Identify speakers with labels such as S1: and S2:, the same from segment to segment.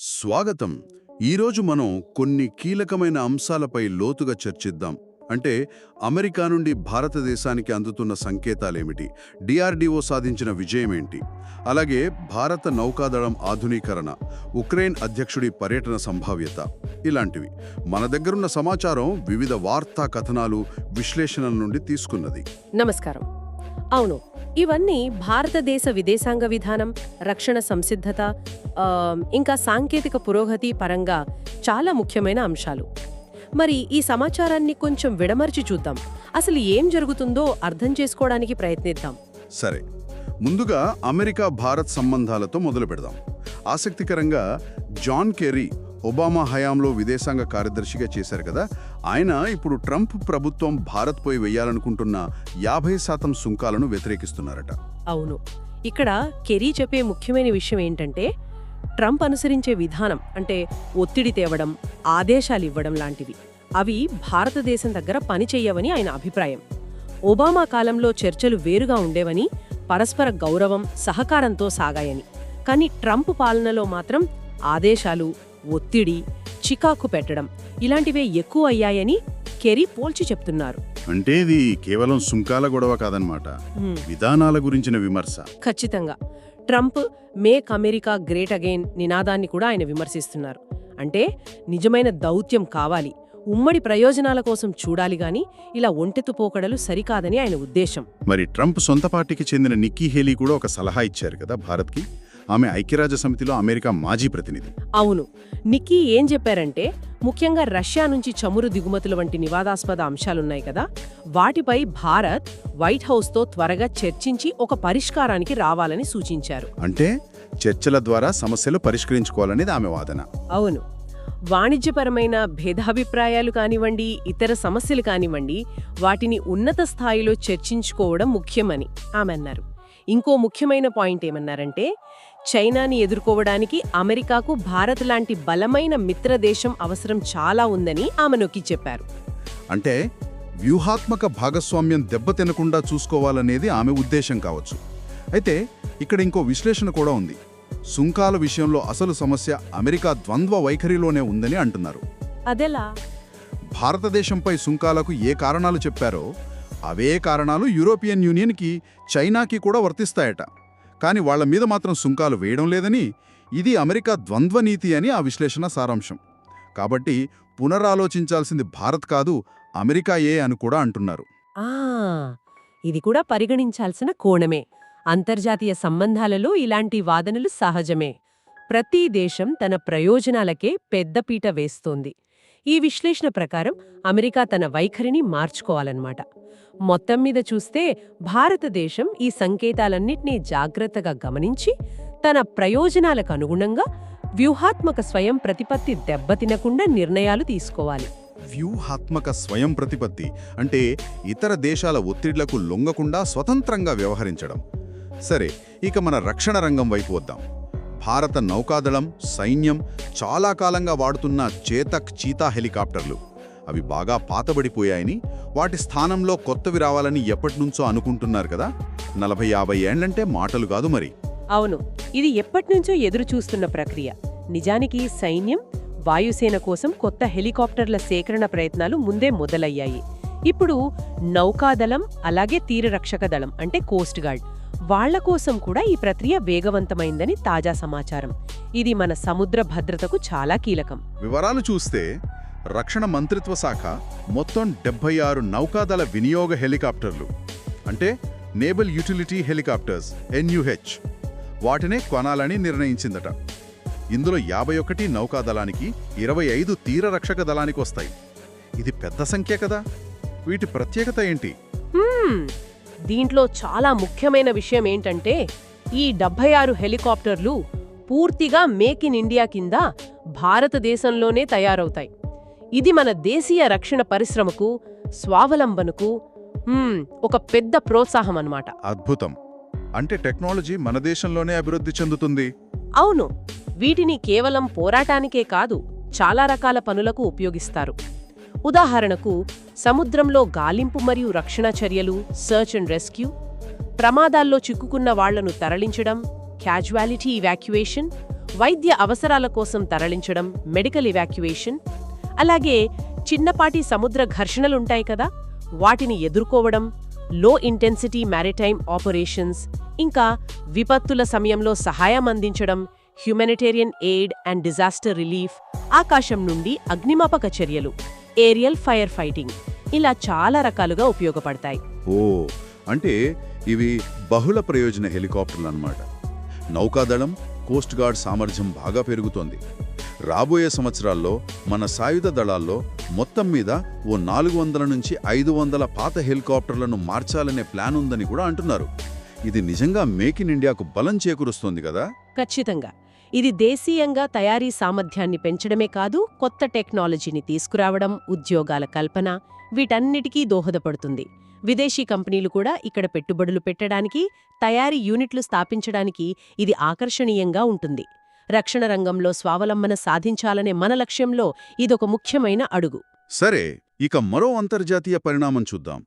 S1: స్వాగతం. ఈరోజు మనం కొన్ని కీలకమైన అంశాలపై లోతుగా చర్చిద్దాం. అంటే అమెరికా నుండి భారతదేశానికి అందుతున్న సంకేతాలేమిటి? డిఆర్డిఓ సాధించిన విజయమేంటి? అలాగే భారత నౌకాదళం ఆధునీకరణ ఉక్రెయిన్ అధ్యక్షుడి పర్యటన సంభావ్యత ఇలాంటివి. మన దగ్గరున్న సమాచారం వివిధ వార్తా కథనాలు విశ్లేషణల నుండి తీసుకున్నది.
S2: నమస్కారం. అవును. ఇవన్నీ భారతదేశ విదేశాంగ విధానం రక్షణ సంసిద్ధత ఇంకా సాంకేతిక పురోగతి పరంగా చాలా ముఖ్యమైన అంశాలు. మరి ఈ సమాచారాన్ని కొంచెం విడమర్చి చూద్దాం. అసలు ఏం జరుగుతుందో అర్థం చేసుకోవడానికి ప్రయత్నిద్దాం.
S1: సరే. ముందుగా అమెరికా భారత్ సంబంధాలతో మొదలు పెడదాం ఆసక్తికరంగా జాన్ కెరీ ఒబామా హయాంలో విదేశాంగ కార్యదర్శిగా చేశారు కదా ఆయన ఇప్పుడు ట్రంప్ ప్రభుత్వం భారత్ పోయి వేయాలనుకుంటున్న యాభై శాతం సుంకాలను వ్యతిరేకిస్తున్నారట.
S2: అవును. ఇక్కడ కెరీ చెప్పే ముఖ్యమైన విషయం ఏంటంటే ట్రంప్ అనుసరించే విధానం అంటే ఒత్తిడి తేవడం ఆదేశాలు ఇవ్వడం లాంటివి. అవి భారతదేశం దగ్గర పనిచేయవని ఆయన అభిప్రాయం. ఒబామా కాలంలో చర్చలు వేరుగా ఉండేవని పరస్పర గౌరవం సహకారంతో సాగాయని. కానీ ట్రంప్ పాలనలో మాత్రం ఆదేశాలు ఒత్తిడి చికాకు పెట్టడం ఇలాంటివే ఎక్కువ అయ్యాయని కెరీ పోల్చి చెప్తున్నారు.
S1: అంటే ఇది కేవలం సుంకాల గొడవ కాదనమాట. విధానాల గురించిన విమర్శ.
S2: ఖచ్చితంగా. Trump make America great again నినాదాన్ని కూడా ఆయన విమర్శిస్తున్నారు. అంటే నిజమైన దౌత్యం కావాలి ఉమ్మడి ప్రయోజనాల కోసం చూడాలి గాని ఇలా ఒంటెత్తు పోకడలు సరికాదని ఆయన ఉద్దేశం.
S1: మరి ట్రంప్ సొంత పార్టీకి చెందిన నిక్కీ హేలీ కూడా ఒక సలహా ఇచ్చారు కదా భారత్కి? ఆమె ఐక్యరాజ్య సమితిలో అమెరికా మాజీ ప్రతినిధి.
S2: అవును. నిక్కీ ఏం చెప్పారంటే ముఖ్యంగా రష్యా నుంచి చమురు దిగుమతుల వంటి వివాదాస్పద అంశాలున్నాయి కదా వాటిపై భారత్ వైట్ హౌస్తో త్వరగా చర్చించి ఒక పరిష్కారానికి రావాలని సూచించారు.
S1: అంటే చర్చల ద్వారా సమస్యలు పరిష్కరించుకోవాలనేది ఆమె వాదన.
S2: అవును. వాణిజ్యపరమైన భేదాభిప్రాయాలు కానివ్వండి ఇతర సమస్యలు కానివ్వండి వాటిని ఉన్నత స్థాయిలో చర్చించుకోవడం ముఖ్యమని ఆమె అన్నారు. ఇంకో ముఖ్యమైన పాయింట్ ఏమన్నారంటే చైనాని ఎదుర్కోవడానికి అమెరికాకు భారత్ లాంటి బలమైన మిత్రదేశం అవసరం చాలా ఉందని ఆమె నొక్కి చెప్పారు.
S1: అంటే వ్యూహాత్మక భాగస్వామ్యం దెబ్బతినకుండా చూసుకోవాలనేది ఆమె ఉద్దేశం కావచ్చు. అయితే ఇక్కడ ఇంకో విశ్లేషణ కూడా ఉంది. సుంకాల విషయంలో అసలు సమస్య అమెరికా ద్వంద్వ వైఖరిలోనే ఉందని అంటున్నారు.
S2: అదెలా?
S1: భారతదేశంపై సుంకాలకు ఏ కారణాలు చెప్పారో అవే కారణాలు యూరోపియన్ యూనియన్కి చైనాకి కూడా వర్తిస్తాయట. కానీ వాళ్ళ మీద మాత్రం సుంకాలు వేయడం లేదని ఇది అమెరికా ద్వంద్వ నీతి అని ఆ విశ్లేషణ సారాంశం. కాబట్టి పునరాలోచించాల్సింది భారత్ కాదు అమెరికాయే అని కూడా అంటున్నారు.
S2: ఆ ఇది కూడా పరిగణించాల్సిన కోణమే. అంతర్జాతీయ సంబంధాలలో ఇలాంటి వాదనలు సహజమే. ప్రతి దేశం తన ప్రయోజనాలకే పెద్దపీట వేస్తోంది. ఈ విశ్లేషణ ప్రకారం అమెరికా తన వైఖరిని మార్చుకోవాలన్నమాట. మొత్తం మీద చూస్తే భారతదేశం ఈ సంకేతాలన్నింటినీ జాగ్రత్తగా గమనించి తన ప్రయోజనాలకు అనుగుణంగా వ్యూహాత్మక స్వయం ప్రతిపత్తి దెబ్బతినకుండా నిర్ణయాలు తీసుకోవాలి.
S1: వ్యూహాత్మక స్వయం ప్రతిపత్తి అంటే ఇతర దేశాల ఒత్తిళ్ళకు లొంగకుండా స్వతంత్రంగా వ్యవహరించడం. సరే ఇక మన రక్షణ రంగం వైపు వద్దాం. భారత నౌకాదళం సైన్యం చాలా కాలంగా వాడుతున్న చేతక్ చీతా హెలికాప్టర్లు. అవి బాగా పాతబడిపోయాయని వాటి స్థానంలో కొత్తవి రావాలని ఎప్పటినుంచో అనుకుంటున్నారు కదా? నలభై యాభై ఏండ్లంటే మాటలు కాదు మరి.
S2: అవును ఇది ఎప్పటినుంచో ఎదురు చూస్తున్న ప్రక్రియ. నిజానికి సైన్యం వాయుసేన కోసం కొత్త హెలికాప్టర్ల సేకరణ ప్రయత్నాలు ముందే మొదలయ్యాయి. ఇప్పుడు నౌకాదళం అలాగే తీరరక్షక దళం అంటే కోస్ట్ గార్డ్ వాళ్ళ కోసం కూడా ఈ ప్రక్రియ వేగవంతమైందని తాజా సమాచారం. ఇది మన సముద్ర భద్రతకు చాలా కీలకం.
S1: వివరాలు చూస్తే రక్షణ మంత్రిత్వ శాఖ మొత్తం డెబ్బై ఆరు నౌకాదళ వినియోగ హెలికాప్టర్లు అంటే నేబల్ యూటిలిటీ హెలికాప్టర్స్ ఎన్యుహెచ్ వాటినే కొనాలని నిర్ణయించిందట. ఇందులో యాభై ఒకటి నౌకాదళానికి ఇరవై ఐదు తీర రక్షక దళానికి వస్తాయి ఇది పెద్ద సంఖ్య కదా. వీటి ప్రత్యేకత ఏంటి?
S2: దీంట్లో చాలా ముఖ్యమైన విషయం ఏంటంటే ఈ డెబ్బై ఆరు హెలికాప్టర్లు పూర్తిగా మేక్ ఇన్ ఇండియా కింద భారతదేశంలోనే తయారవుతాయి. ఇది మన దేశీయ రక్షణ పరిశ్రమకు స్వావలంబనకు ఒక పెద్ద ప్రోత్సాహం అన్నమాట.
S1: అద్భుతం. అంటే టెక్నాలజీ మన దేశంలోనే అభివృద్ధి చెందుతుంది.
S2: అవును. వీటిని కేవలం పోరాటానికే కాదు చాలా రకాల పనులకు ఉపయోగిస్తారు. ఉదాహరణకు సముద్రంలో గాలింపు మరియు రక్షణ చర్యలు సర్చ్ అండ్ రెస్క్యూ ప్రమాదాల్లో చిక్కుకున్న వాళ్ళను తరలించడం క్యాజువాలిటీ ఇవాక్యుయేషన్ వైద్య అవసరాల కోసం తరలించడం మెడికల్ ఇవాక్యుయేషన్ అలాగే చిన్నపాటి సముద్ర ఘర్షణలుంటాయి కదా వాటిని ఎదుర్కోవడం లో ఇంటెన్సిటీ మ్యారిటైమ్ ఆపరేషన్స్ ఇంకా విపత్తుల సమయంలో సహాయం అందించడం humanitarian aid and disaster relief ఆకాశం నుండి అగ్నిమాపక చర్యలు. Aerial fire fighting. ఇలా చాలా రకాలుగా ఉపయోగపడతాయి.
S1: ఓ అంటే ఇవి బహుళ ప్రయోజన హెలికాప్టర్లు అన్నమాట నౌకాదళం కోస్ట్ గార్డ్ సామర్థ్యం బాగా పెరుగుతోంది. రాబోయే సంవత్సరాల్లో మన సాయుధ దళాల్లో మొత్తం మీద ఓ నాలుగు వందల నుంచి ఐదు వందల పాత హెలికాప్టర్లను మార్చాలనే ప్లాన్ ఉందని కూడా అంటున్నారు. ఇది నిజంగా మేక్ ఇన్ ఇండియాకు బలం చేకూరుస్తోంది కదా?
S2: ఖచ్చితంగా. ఇది దేశీయంగా తయారీ సామర్థ్యాన్ని పెంచడమే కాదు కొత్త టెక్నాలజీని తీసుకురావడం ఉద్యోగాల కల్పన వీటన్నిటికీ దోహదపడుతుంది. విదేశీ కంపెనీలు కూడా ఇక్కడ పెట్టుబడులు పెట్టడానికి తయారీ యూనిట్లు స్థాపించడానికి ఇది ఆకర్షణీయంగా ఉంటుంది. రక్షణ రంగంలో స్వావలంబన సాధించాలనే మన లక్ష్యంలో ఇదొక ముఖ్యమైన అడుగు.
S1: సరే ఇక మరో అంతర్జాతీయ పరిణామం చూద్దాం.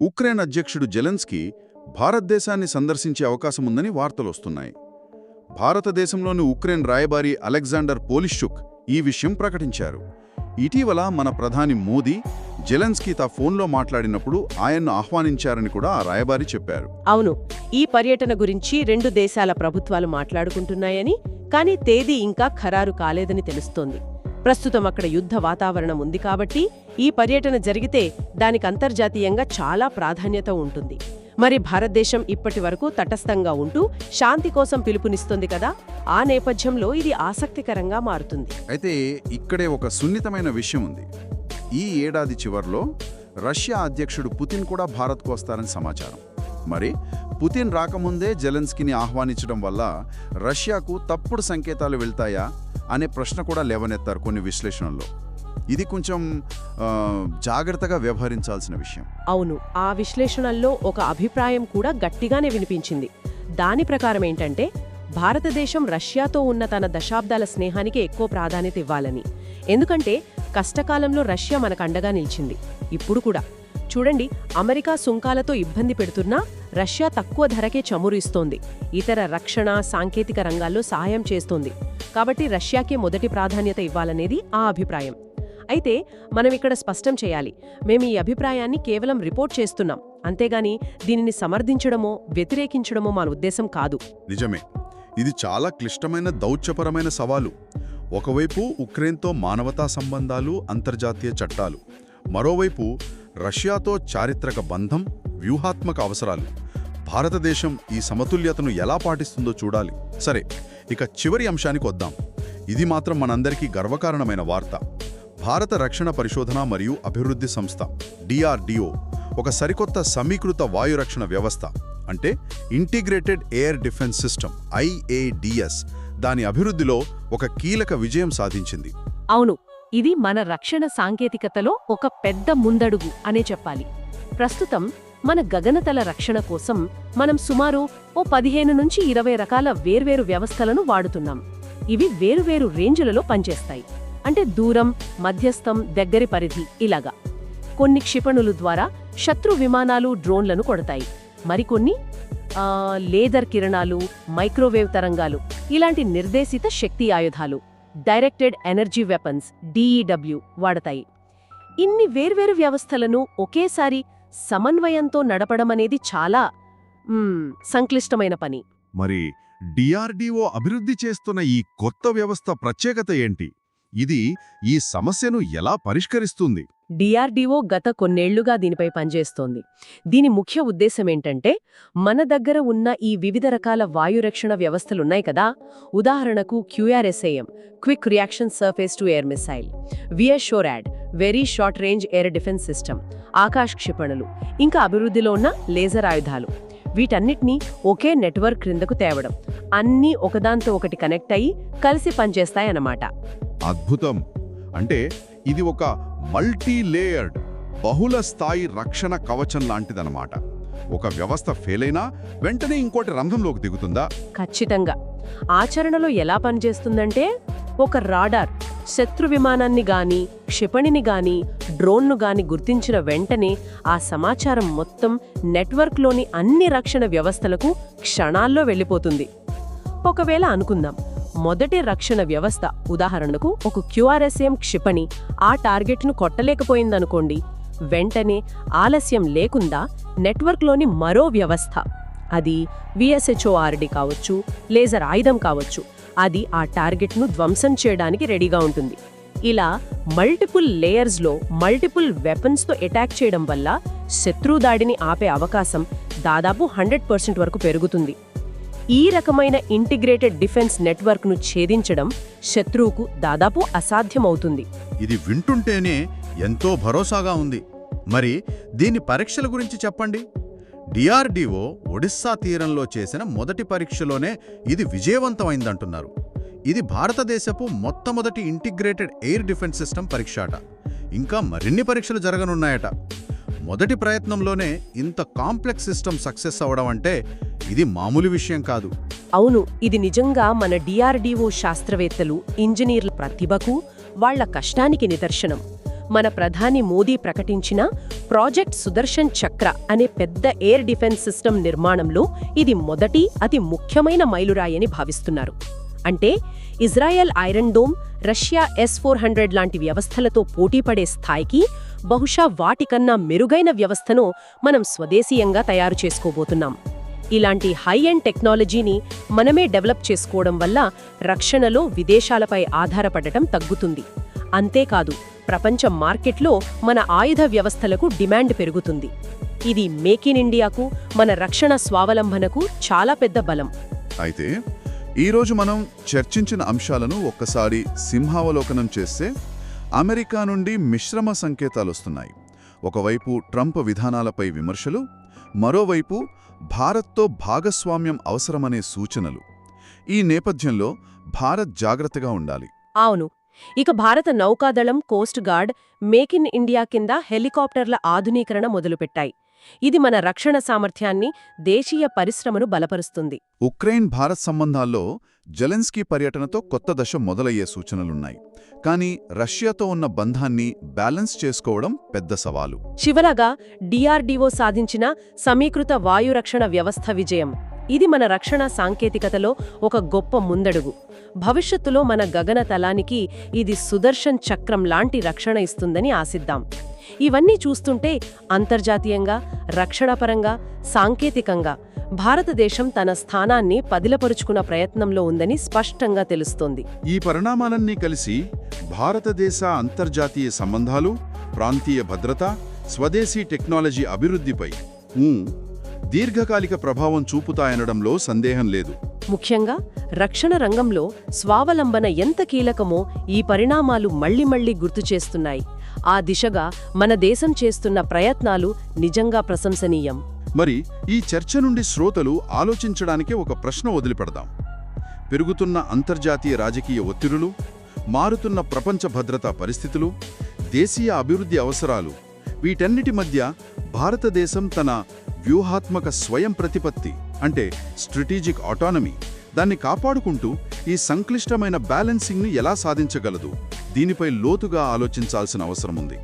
S1: ఉక్రెయిన్ అధ్యక్షుడు జెలెన్స్కీ భారతదేశాన్ని సందర్శించే అవకాశముందని వార్తలొస్తున్నాయి. భారతదేశంలోని ఉక్రెయిన్ రాయబారి అలెగ్జాండర్ పోలిషుక్ ఈ విషయం ప్రకటించారు. ఇటీవల మన ప్రధాని మోదీ జెలెన్స్కీ తా ఫోన్లో మాట్లాడినప్పుడు ఆయన్ను ఆహ్వానించారని కూడా ఆ రాయబారి చెప్పారు.
S2: అవును ఈ పర్యటన గురించి రెండు దేశాల ప్రభుత్వాలు మాట్లాడుకుంటున్నాయని కానీ తేదీ ఇంకా ఖరారు కాలేదని తెలుస్తోంది. ప్రస్తుతం అక్కడ యుద్ధ వాతావరణం ఉంది కాబట్టి ఈ పర్యటన జరిగితే దానికి అంతర్జాతీయంగా చాలా ప్రాధాన్యత ఉంటుంది. మరి భారతదేశం ఇప్పటి వరకు తటస్థంగా ఉంటూ శాంతి కోసం పిలుపునిస్తుంది కదా ఆ నేపథ్యంలో ఇది ఆసక్తికరంగా మారుతుంది.
S1: అయితే ఇక్కడే ఒక సున్నితమైన విషయం ఉంది. ఈ ఏడాది చివర్లో రష్యా అధ్యక్షుడు పుతిన్ కూడా భారత్కు వస్తారని సమాచారం. మరి పుతిన్ రాకముందే జెలెన్స్కీని ఆహ్వానించడం వల్ల రష్యాకు తప్పుడు సంకేతాలు వెళ్తాయా అనే ప్రశ్న కూడా లేవనెత్తారు కొన్ని విశ్లేషణల్లో. ఇది కొంచెం జాగ్రత్తగా వ్యవహరించాల్సిన విషయం.
S2: అవును. ఆ విశ్లేషణల్లో ఒక అభిప్రాయం కూడా గట్టిగానే వినిపించింది. దాని ప్రకారం ఏంటంటే భారతదేశం రష్యాతో ఉన్న తన దశాబ్దాల స్నేహానికి ఎక్కువ ప్రాధాన్యత ఇవ్వాలని. ఎందుకంటే కష్టకాలంలో రష్యా మనకు అండగా నిలిచింది. ఇప్పుడు కూడా. చూడండి అమెరికా సుంకాలతో ఇబ్బంది పెడుతున్నా రష్యా తక్కువ ధరకే చమురు ఇస్తోంది. ఇతర రక్షణ సాంకేతిక రంగాల్లో సహాయం చేస్తోంది. కాబట్టి రష్యాకే మొదటి ప్రాధాన్యత ఇవ్వాలనేది ఆ అభిప్రాయం. అయితే మనం ఇక్కడ స్పష్టం చేయాలి. మేము ఈ అభిప్రాయాన్ని కేవలం రిపోర్ట్ చేస్తున్నాం. అంతేగాని దీనిని సమర్థించడమో వ్యతిరేకించడమో మన ఉద్దేశం కాదు.
S1: నిజమే. ఇది చాలా క్లిష్టమైన దౌత్యపరమైన సవాలు. ఒకవైపు ఉక్రెయిన్తో మానవతా సంబంధాలు అంతర్జాతీయ చట్టాలు. మరోవైపు రష్యాతో చారిత్రక బంధం వ్యూహాత్మక అవసరాలు. భారతదేశం ఈ సమతుల్యతను ఎలా పాటిస్తుందో చూడాలి. సరే ఇక చివరి అంశానికి వద్దాం. ఇది మాత్రం మనందరికీ గర్వకారణమైన వార్త. భారత రక్షణ పరిశోధన మరియు అభివృద్ధి సంస్థ డిఆర్డిఓ ఒక సరికొత్త సమీకృత వాయు రక్షణ వ్యవస్థ అంటే integrated air defence system IADS దాని అభివృద్ధిలో ఒక కీలక విజయం సాధించింది.
S2: అవును ఇది మన రక్షణ సాంకేతికతలో ఒక పెద్ద ముందడుగు అనే చెప్పాలి. ప్రస్తుతం మన గగనతల రక్షణ కోసం మనం సుమారు ఓ పదిహేను నుంచి ఇరవై రకాల వేర్వేరు వ్యవస్థలను వాడుతున్నాం. ఇవి వేరువేరు రేంజులలో పనిచేస్తాయి. అంటే దూరం మధ్యస్థం దగ్గరి పరిధి ఇలాగా. కొన్ని క్షిపణులు ద్వారా శత్రు విమానాలు డ్రోన్లను కొడతాయి. మరికొన్ని లేదర్ కిరణాలు మైక్రోవేవ్ తరంగాలు ఇలాంటి నిర్దేశిత శక్తి ఆయుధాలు డైరెక్టెడ్ ఎనర్జీ వెపన్స్ డిఈడబ్ల్యూ వాడతాయి. ఇన్ని వేర్వేరు వ్యవస్థలను ఒకేసారి సమన్వయంతో నడపడమనేది చాలా సంక్లిష్టమైన పని.
S1: మరి డిఆర్డిఓ అభివృద్ధి చేస్తున్న ఈ కొత్త వ్యవస్థ ప్రత్యేకత ఏంటి? ఇది ఈ సమస్యను ఎలా పరిష్కరిస్తుంది?
S2: డిఆర్డీఓ గత కొన్నేళ్ళుగా దీనిపై పనిచేస్తోంది. దీని ముఖ్య ఉద్దేశం ఏంటంటే మన దగ్గర ఉన్న ఈ వివిధ రకాల వాయురక్షణ వ్యవస్థలున్నాయి కదా. ఉదాహరణకు QRSAM quick reaction surface to air missile VSHORAD very short range air defence system Akash క్షిపణులు ఇంకా అభివృద్ధిలో ఉన్న లేజర్ ఆయుధాలు. వీటన్నిటినీ ఒకే నెట్వర్క్ క్రిందకు తేవడం అన్నీ ఒకదాంతో ఒకటి కనెక్ట్ అయ్యి కలిసి పనిచేస్తాయన్నమాట.
S1: అద్భుతం. అంటే ఇది ఒక మల్టీ లేయర్డ్ బహుళ స్థాయి రక్షణ కవచం లాంటిదన్నమాట. ఒక వ్యవస్థ ఫెయిల్ అయినా వెంటనే ఇంకోటి రంధ్రంలోకి దిగుతుందా?
S2: ఖచ్చితంగా. ఆచరణలో ఎలా పనిచేస్తుందంటే ఒక రాడార్ శత్రు విమానాన్ని గాని క్షిపణిని గాని డ్రోన్ను గాని గుర్తించిన వెంటనే ఆ సమాచారం మొత్తం నెట్వర్క్లోని అన్ని రక్షణ వ్యవస్థలకు క్షణాల్లో వెళ్ళిపోతుంది. ఒకవేళ అనుకుందాం మొదటి రక్షణ వ్యవస్థ. ఉదాహరణకు ఒక క్యూఆర్ఎస్ఎం క్షిపణి ఆ టార్గెట్ను కొట్టలేకపోయిందనుకోండి. వెంటనే ఆలస్యం లేకుండా నెట్వర్క్లోని మరో వ్యవస్థ. అది విఎస్హెచ్ఓఆర్డి కావచ్చు లేజర్ ఆయుధం కావచ్చు. అది ఆ టార్గెట్ను ధ్వంసం చేయడానికి రెడీగా ఉంటుంది. ఇలా మల్టిపుల్ లేయర్స్లో మల్టిపుల్ వెపన్స్తో అటాక్ చేయడం వల్ల శత్రు దాడిని ఆపే అవకాశం దాదాపు హండ్రెడ్ పర్సెంట్ వరకు పెరుగుతుంది. ఈ రకమైన ఇంటిగ్రేటెడ్ డిఫెన్స్ నెట్వర్క్ను ఛేదించడం శత్రువుకు దాదాపు అసాధ్యమవుతుంది.
S1: ఇది వింటుంటేనే ఎంతో భరోసాగా ఉంది. మరి దీని పరీక్షల గురించి చెప్పండి. డిఆర్డీఓ ఒడిస్సా తీరంలో చేసిన మొదటి పరీక్షలోనే ఇది విజయవంతమైందంటున్నారు. ఇది భారతదేశపు మొట్టమొదటి ఇంటిగ్రేటెడ్ ఎయిర్ డిఫెన్స్ సిస్టమ్ పరీక్షాట ఇంకా మరిన్ని పరీక్షలు జరగనున్నాయట. మొదటి ప్రయత్నంలోనే ఇంత కాంప్లెక్స్ సిస్టమ్ సక్సెస్ అవ్వడం అంటే ఇది మామూలు విషయం కాదు.
S2: అవును ఇది నిజంగా మన డిఆర్డీఓ శాస్త్రవేత్తలు ఇంజనీర్ల ప్రతిభకు వాళ్ళ కష్టానికి నిదర్శనం. మన ప్రధాని మోదీ ప్రకటించిన ప్రాజెక్ట్ సుదర్శన్ చక్ర అనే పెద్ద ఎయిర్ డిఫెన్స్ సిస్టమ్ నిర్మాణంలో ఇది మొదటి అతి ముఖ్యమైన మైలురాయని భావిస్తున్నారు. అంటే Israel iron dome Russia S four hundred లాంటి వ్యవస్థలతో పోటీపడే స్థాయికి బహుశా వాటికన్నా మెరుగైన వ్యవస్థను మనం స్వదేశీయంగా తయారు చేసుకోబోతున్నాం. ఇలాంటి హై అండ్ టెక్నాలజీని మనమే డెవలప్ చేసుకోవడం వల్ల రక్షణలో విదేశాలపై ఆధారపడటం తగ్గుతుంది. అంతేకాదు ప్రపంచ మార్కెట్లో మన ఆయుధ వ్యవస్థలకు డిమాండ్ పెరుగుతుంది. ఇది మేక్ ఇన్ ఇండియాకు మన రక్షణ స్వావలంబనకు చాలా పెద్ద బలం.
S1: అయితే ఈరోజు మనం చర్చించిన అంశాలను ఒక్కసారి సింహావలోకనం చేస్తే అమెరికా నుండి మిశ్రమ సంకేతాలు వస్తున్నాయి ఒకవైపు ట్రంప్ విధానాలపై విమర్శలు మరోవైపు భారత్తో భాగస్వామ్యం అవసరమనే సూచనలు. ఈ నేపథ్యంలో భారత్ జాగ్రత్తగా ఉండాలి.
S2: అవును. ఇక భారత నౌకాదళం coast guard make in India కింద హెలికాప్టర్ల ఆధునీకరణ మొదలుపెట్టాయి. ఇది మన రక్షణ సామర్థ్యాన్ని దేశీయ పరిశ్రమను బలపరుస్తుంది.
S1: ఉక్రెయిన్ భారత్ సంబంధాల్లో జెలెన్స్కీ పర్యటనతో కొత్త దశ మొదలయ్యే సూచనలున్నాయి. కానీ రష్యాతో ఉన్న బంధాన్ని బ్యాలెన్స్ చేసుకోవడం పెద్ద సవాలు.
S2: చివరగా డిఆర్డీఓ సాధించిన సమీకృత వాయురక్షణ వ్యవస్థ విజయం. ఇది మన రక్షణ సాంకేతికతలో ఒక గొప్ప ముందడుగు. భవిష్యత్తులో మన గగన తలానికి ఇది సుదర్శన్ చక్రం లాంటి రక్షణ ఇస్తుందని ఆశిద్దాం. ఇవన్నీ చూస్తుంటే అంతర్జాతీయంగా రక్షణపరంగా సాంకేతికంగా భారతదేశం తన స్థానాన్ని పదిలపరుచుకున్న ప్రయత్నంలో ఉందని స్పష్టంగా తెలుస్తోంది.
S1: ఈ పరిణామాలన్నీ కలిసి భారతదేశ అంతర్జాతీయ సంబంధాలు ప్రాంతీయ భద్రత స్వదేశీ టెక్నాలజీ అభివృద్ధిపై దీర్ఘకాలిక ప్రభావం చూపుతాయనడంలో సందేహం లేదు.
S2: ముఖ్యంగా రక్షణ రంగంలో స్వావలంబన ఎంత కీలకమో ఈ పరిణామాలు మళ్ళీ మళ్ళీ గుర్తు చేస్తున్నాయి. ఆ దిశగా మన దేశం చేస్తున్న ప్రయత్నాలు నిజంగా ప్రశంసనీయం.
S1: మరి ఈ చర్చ నుండి శ్రోతలు ఆలోచించడానికే ఒక ప్రశ్న వదిలిపెడదాం. పెరుగుతున్న అంతర్జాతీయ రాజకీయ ఒత్తిడులు మారుతున్న ప్రపంచ భద్రతా పరిస్థితులు దేశీయ అభివృద్ధి అవసరాలు వీటన్నిటి మధ్య భారతదేశం తన వ్యూహాత్మక స్వయం ప్రతిపత్తి అంటే స్ట్రాటజిక్ ఆటానమీ దాన్ని కాపాడుకుంటూ ఈ సంక్లిష్టమైన బ్యాలెన్సింగ్ని ఎలా సాధించగలదు? దీనిపై లోతుగా ఆలోచించాల్సిన అవసరం ఉంది